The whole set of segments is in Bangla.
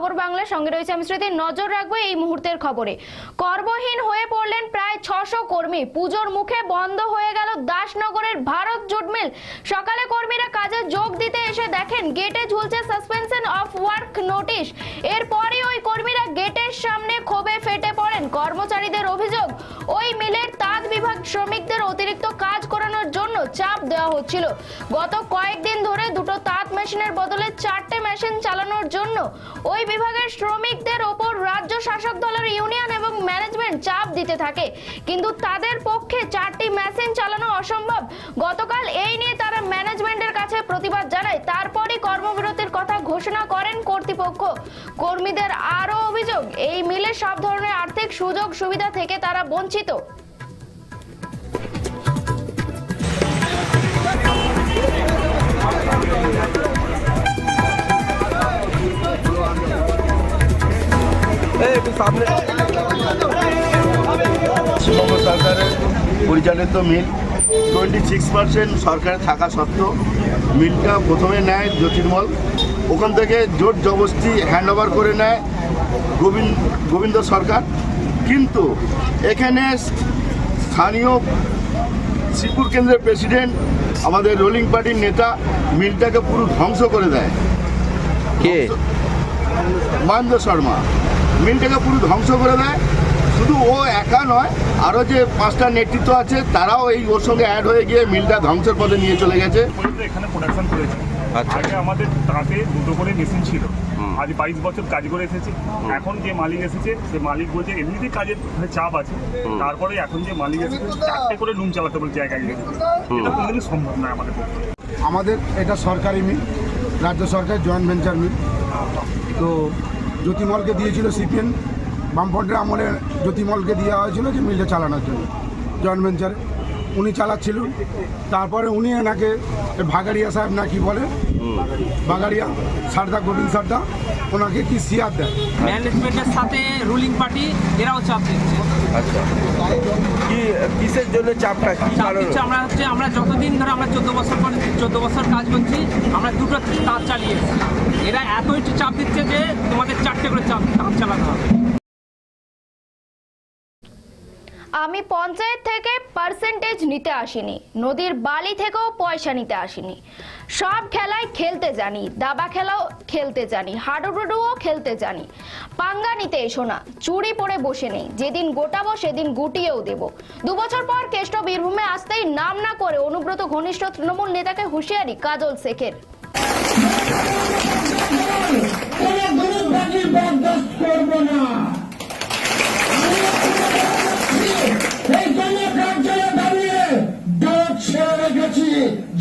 সঙ্গে রয়েছে আমি স্মৃতি। নজর রাখব এই মুহূর্তের খবরে। কর্মহীন হয়ে পড়লেন প্রায় ছশো কর্মী। পুজোর মুখে বন্ধ হয়ে গেল দাসনগরের ভারত জুট মিল। সকালে কর্মীরা কাজে যোগ দিতে এসে দেখেন, গেটে ঝুলছে সাসপেনশন অফ ওয়ার্ক নোটিশ এরপরই ওই কর্মীরা গেটের সামনে ক্ষোভে ফেটে পড়েন। কর্মচারীদের অভিযোগ, ওই মিলের তাঁত বিভাগ শ্রমিকদের অতিরিক্ত কাজ করানোর জন্য চাপ দেওয়া হচ্ছিল। গত কয়েকদিন ধরে দুটো তাঁত মেশিনের বদলে চারটে মেশিন চালানোর জন্য ওই বিভাগের শ্রমিকদের ওপর রাজ্য শাসক দলের ইউনিয়ন এবং ম্যানেজমেন্ট চাপ দিতে থাকে। কিন্তু তাদের পক্ষে চারটি মেশিন চালানো অসম্ভব। গতকাল এই নিয়ে তারা ম্যানেজমেন্টের কাছে প্রতিবাদ জানায়। তারপরই কর্মবিরতির কথা ঘোষণা করেন কর্তৃপক্ষ। কর্মীদের আরও অভিযোগ, এই মিলে সব ধরনের আর্থিক সুযোগ সুবিধা থেকে তারা বঞ্চিত। পশ্চিমবঙ্গ সরকারের পরিচালিত মিল। টোয়েন্টি সিক্স পার্সেন্ট সরকারে থাকা সত্ত্বেও মিলটা প্রথমে নেয় জ্যোতির্মল। ওখান থেকে জোর জবস্তি হ্যান্ড ওভার করে নেয় গোবিন্দ গোবিন্দ সরকার। কিন্তু এখানে স্থানীয় শ্রীপুর কেন্দ্রের প্রেসিডেন্ট আমাদের রোলিং পার্টির নেতা মিলটাকে পুরো ধ্বংস করে দেয়। কে? মহেন্দ্র শর্মা। মিলটাকে পুরো ধ্বংস করে দেয়। শুধু ও একা নয় আরও যে পাঁচটা নেতৃত্ব আছে তারাও এই ওর সঙ্গে অ্যাড হয়ে গিয়ে মিলটা ধ্বংসের পথে নিয়ে চলে গেছে। এখানে প্রোডাকশন করেছে। আচ্ছা। আগে আমাদের তাতে দুটো করে মেশিন ছিল। আজ বাইশ বছর কাজ করে এসেছে। এখন যে মালিক এসেছে সে মালিক বলছে এমনিতেই কাজের চাপ আছে। তারপরে এখন যে মালিক এসেছে চারটে করে লুম চালাতে বলে জায়গায় গিয়ে এটা কোনোদিনই সম্ভব নয় আমাদের পক্ষে। আমাদের এটা সরকারি মিল রাজ্য সরকার জয়েন্ট ভেঞ্চার মিল। তো জ্যোতিমলকে দিয়েছিল সিপিএন বামফ্রন্টের আমলে জ্যোতিমলকে দেওয়া হয়েছিল যে মিলটা চালানোর জন্য জয়েন্ট ভেঞ্চারে উনি চালাচ্ছিল। তারপরে উনি এনাকে ভাগাড়িয়া সাহেব না কি বলে বাগাড়িয়া। সারদা গোবিন্দ সারদা ওনাকে কি সিয়ার দেয় ম্যানেজমেন্টের সাথে রুলিং পার্টি এরাও চাপ দিচ্ছে। আচ্ছা। কি কিসের জন্য চাপটা? কি কারণ? আমরা হচ্ছে আমরা যতদিন ধরে আমরা চোদ্দ বছর পরে চোদ্দ বছর কাজ করছি আমরা দুটো তাঁত চালিয়ে। এরা এতই চাপ দিচ্ছে যে তোমাদের চারটে করে চাপ তাঁত চালাতে হবে। আমি পঞ্চায়েত থেকে পার্সেন্টেজ নিতে আসিনি। নদীর বালি থেকেও পয়সা নিতে আসিনি। সব খেলায় খেলতে জানি, দাবা খেলাও খেলতে জানি, হাডুডুডুও খেলতে জানি। পাঙ্গা নিতে এসো না, চুরি পরে বসে নেই। যেদিন গোটাবো, সেদিন গুটিয়েও দেব। দু বছর পর কেষ্ট বীরভূমে আসতেই নাম না করে অনুব্রত ঘনিষ্ঠ তৃণমূল নেতাকে হুঁশিয়ারি, কাজল শেখের। করব না।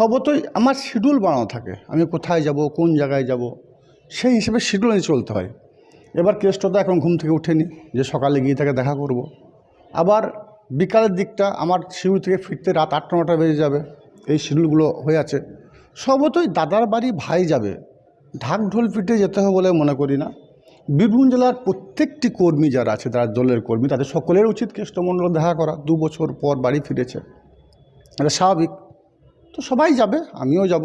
সবতই আমার শিডিউল বানানো থাকে। আমি কোথায় যাব, কোন জায়গায় যাব, সেই হিসেবে শিডিউল নিয়ে চলতে হয়। এবার কেষ্ট তো এখন ঘুম থেকে উঠেনি যে সকালে গিয়ে তাকে দেখা করব। আবার বিকালের দিকটা আমার শিডিউল থেকে ফিরতে রাত আটটা, নটা বেজে যাবে, এই শিডিউলগুলো হয়ে আছে। সবতই দাদার বাড়ি ভাই যাবে। ঢাক ঢোল পিটে যেতে হবে বলে মনে করি না। বীরভূম জেলার প্রত্যেকটি কর্মী যারা আছে, তারা দলের কর্মী, তাদের সকলের উচিত কেষ্টমণ্ডল দেখা করা। দু বছর পর বাড়ি ফিরেছে। এটা স্বাভাবিক। তো সবাই যাবে আমিও যাব।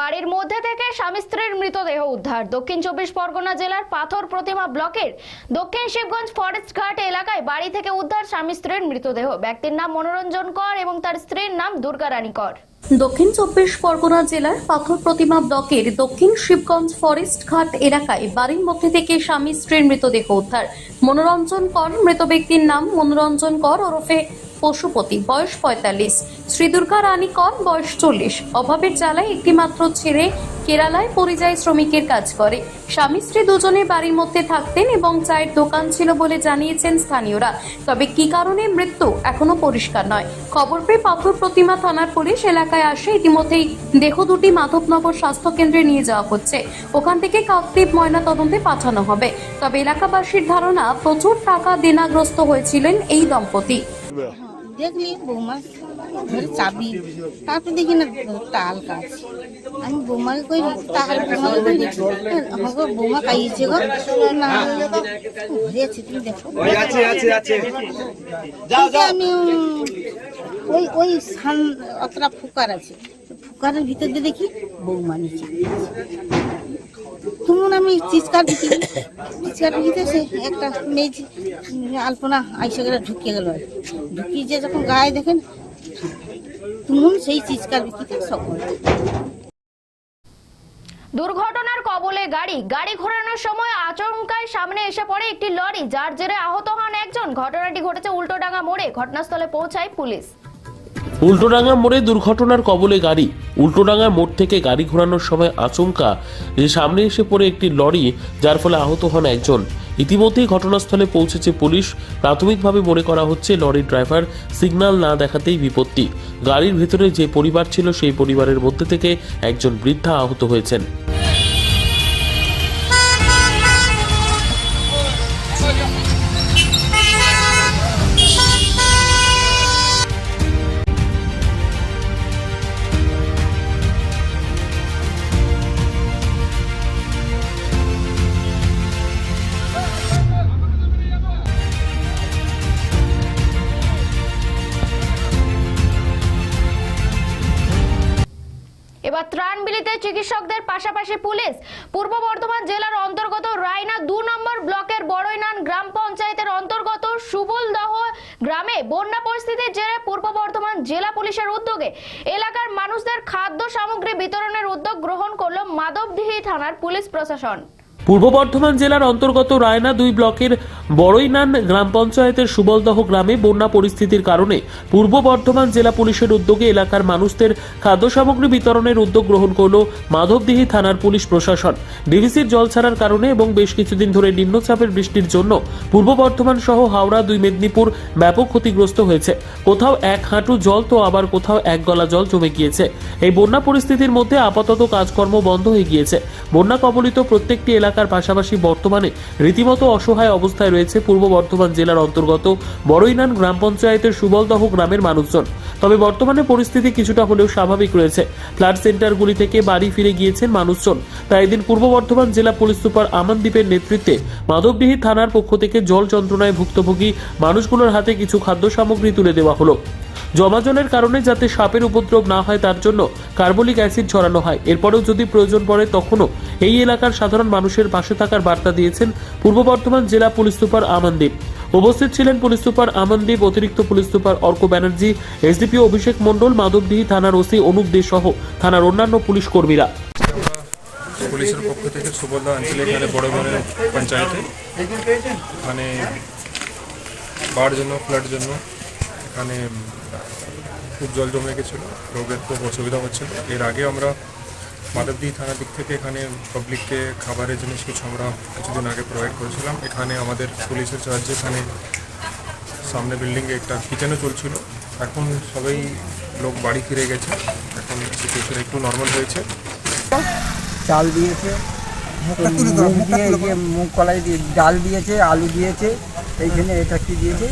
বাড়ির মধ্যে থেকে স্বামী স্ত্রীর মৃতদেহ উদ্ধার। দক্ষিণ চব্বিশ পরগনা জেলার পাথর প্রতিমা ব্লকের দক্ষিণ শিবগঞ্জ ফরেস্ট ঘাট এলাকায় বাড়ি থেকে উদ্ধার স্বামী স্ত্রীর মৃতদেহ। ব্যক্তির নাম মনোরঞ্জন কর এবং তার স্ত্রীর নাম দুর্গা রানী কর। দক্ষিণ চব্বিশ পরগনা জেলার পাথর প্রতিমা ব্লকের দক্ষিণ শিবগঞ্জ ফরেস্ট ঘাট এলাকায় বাড়ির মধ্যে থেকে স্বামী স্ত্রীর মৃতদেহ উদ্ধার। মনোরঞ্জন কর মৃত ব্যক্তির নাম মনোরঞ্জন কর ওরফে পশুপতি, বয়স পঁয়তাল্লিশ। শ্রী দুর্গা রানী কর বয়স চল্লিশ। অভাবের জ্বালায় একটি মাত্র ছেলে কেরালায় পরিযায়ী শ্রমিকের কাজ করে। স্বামী স্ত্রী দুজনে বাড়ির মধ্যে থাকতেন এবং চায়ের দোকান ছিল বলে জানিয়েছেন স্থানীয়রা। তবে কি কারণে মৃত্যু এখনও পরিষ্কার নয়। খবর পেয়ে পাথর প্রতিমা থানার পুলিশ এলাকায় আসে। ইতিমধ্যেই দেহ দুটি মাধবনগর স্বাস্থ্য কেন্দ্রে নিয়ে যাওয়া হচ্ছে। ওখান থেকে কাকদ্বীপ ময়না তদন্তে পাঠানো হবে। তবে এলাকাবাসীর ধারণা, প্রচুর টাকা দেনাগ্রস্ত হয়েছিলেন এই দম্পতি। দেখলি বৌমা ঘরে চাবি। তারপর দেখি না টাল কাজ আমি বৌমাকে কই টাকা বৌমাকে কই আমাকে বৌমা কাইছে গো। না ঘরে আছে তুমি দেখো। আমি ওই ওই সান অতটা ফুকার আছে। ফুকারের ভিতর দিয়ে দেখি বৌমা নিচে তখন আমি চিৎকার দিচ্ছি চিৎকার দিতে সে একটা মেয়ে আলপনা আইসে গেলে, ঢুকিয়ে গেল ঢুকিয়ে যে যখন গায়ে দেখেন তখন সেই চিৎকার দিতে সকল। দুর্ঘটনার কবলে গাড়ি গাড়ি ঘোরানোর সময় আচমকায় সামনে এসে পড়ে একটি লরি, যার জেরে আহত হন একজন। ঘটনাটি ঘটেছে উল্টোডাঙ্গা মোড়ে, ঘটনাস্থলে পৌঁছায় পুলিশ। উল্টোডাঙ্গা মোড়ে দুর্ঘটনার কবলে গাড়ি। উল্টোডাঙ্গা মোড় থেকে গাড়ি ঘোরানোর সময় আচমকা যে সামনে এসে পড়ে একটি লরি, যার ফলে আহত হন একজন। ইতিমধ্যেই ঘটনাস্থলে পৌঁছেছে পুলিশ। প্রাথমিকভাবে মনে করা হচ্ছে, লরির ড্রাইভার সিগন্যাল না দেখাতেই বিপত্তি। গাড়ির ভেতরে যে পরিবার ছিল, সেই পরিবারের মধ্যে থেকে একজন বৃদ্ধা আহত হয়েছেন। চিকিৎসকদের পাশাপাশি পুলিশ পূর্ব বর্ধমান জেলার অন্তর্গত রায়না দু নম্বর ব্লকের বড়ইনান গ্রাম পঞ্চায়েতের অন্তর্গত সুবলদহ গ্রামে বন্যা পরিস্থিতির জেরে পূর্ব বর্ধমান জেলা পুলিশের উদ্যোগে এলাকার মানুষদের খাদ্য সামগ্রী বিতরণের উদ্যোগ গ্রহণ করল মাধবদিহি থানার পুলিশ প্রশাসন। পূর্ব বর্ধমান জেলার অন্তর্গত রায়না দুই ব্লকের বড়ইনান গ্রাম পঞ্চায়েতের সুবলদহ গ্রামে বন্যা পরিস্থিতির কারণে পূর্ব বর্ধমান জেলা পুলিশের উদ্যোগে এলাকার মানুষদের খাদ্য সামগ্রী বিতরণের উদ্যোগ গ্রহণ করল মাধবদিহি থানার পুলিশ প্রশাসন। ডিভিসির জল ছাড়ার কারণে এবং বেশ কিছুদিন ধরে নিম্নচাপের বৃষ্টির জন্য পূর্ব বর্ধমান সহ হাওড়া দুই মেদিনীপুর ব্যাপক ক্ষতিগ্রস্ত হয়েছে। কোথাও এক হাঁটু জল তো আবার কোথাও এক গলা জল জমে গিয়েছে। এই বন্যা পরিস্থিতির মধ্যে আপাতত কাজকর্ম বন্ধ হয়ে গিয়েছে। বন্যা কবলিত প্রত্যেকটি এলাকার পাশাপাশি বর্তমানে রীতিমতো অসহায় অবস্থায় রয়েছে পূর্ব বর্ধমান জেলার অন্তর্গত বড়ইনান গ্রাম পঞ্চায়েতের সুবলদহ গ্রামের মানুষজন। তবে বর্তমানে পরিস্থিতি কিছুটা হলেও স্বাভাবিক রয়েছে। ফ্লাড সেন্টারগুলি থেকে বাড়ি ফিরে গিয়েছেন মানুষজন। তাই এদিন পূর্ব বর্ধমান জেলা পুলিশ সুপার আমানদীপের নেতৃত্বে মাধবডিহি থানার পক্ষ থেকে জল যন্ত্রণায় ভুক্তভোগী মানুষগুলোর হাতে কিছু খাদ্য সামগ্রী তুলে দেওয়া হলো। জমা জলের কারণে যাতে সাপের উপদ্রব না হয়, তার জন্য কার্বলিক অ্যাসিড ছড়ানো হয়। এরপরেও যদি প্রয়োজন পড়ে, তখনও এই এলাকার সাধারণ মানুষের পাশে থাকার বার্তা দিয়েছেন পূর্ব বর্ধমান জেলা পুলিশ সুপার আমনদীপ উপস্থিত ছিলেন পুলিশ সুপার আমনদীপ অতিরিক্ত police super Arka Banerjee SDPO Abhishek Mondal Madhabdihi থানার ওসি অনুপ দে সহ থানার অন্যান্য পুলিশ কর্মীরা। পুলিশের পক্ষ থেকে সুবর্ণা অঞ্চলে এখানে বড় বড় পঞ্চায়েতে। মানে বাড় জন্য ফ্লাড জন্য এখানে খুব জল জমে গেছিল লোকের খুব অসুবিধা হচ্ছিল। এর আগে আমরা মাধবদী থানার দিক থেকে এখানে পাবলিককে খাবারের জিনিস কিছু আমরা কিছুদিন আগে প্রোভাইড করেছিলাম। এখানে আমাদের পুলিশের সাহায্যে এখানে সামনে বিল্ডিংয়ে একটা কিচেনও চলছিল। এখন সবাই লোক বাড়ি ফিরে গেছে। এখন সিচুয়েশন একটু নর্মাল হয়েছে। চাল দিয়েছে মুগ কলাই দিয়ে ডাল দিয়েছে আলু দিয়েছে এইখানে এটা কি দিয়েছে?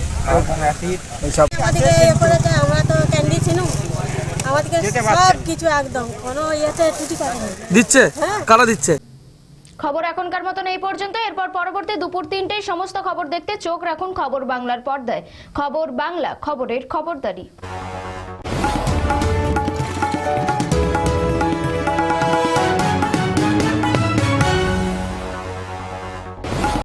এইসব আমাদেরকে ইয়ে করেছে আমরা তো ক্যান্ডি আমাদেরকে সব কিছু একদম। কোনো ইয়েতে টুটি কাটে দিচ্ছে? কারা দিচ্ছে? খবর এখনকার মতন এই পর্যন্ত। এরপর পরবর্তী দুপুর তিনটেই সমস্ত খবর দেখতে চোখ রাখুন খবর বাংলার পর্দায়। খবর বাংলা খবরের খবরদারি।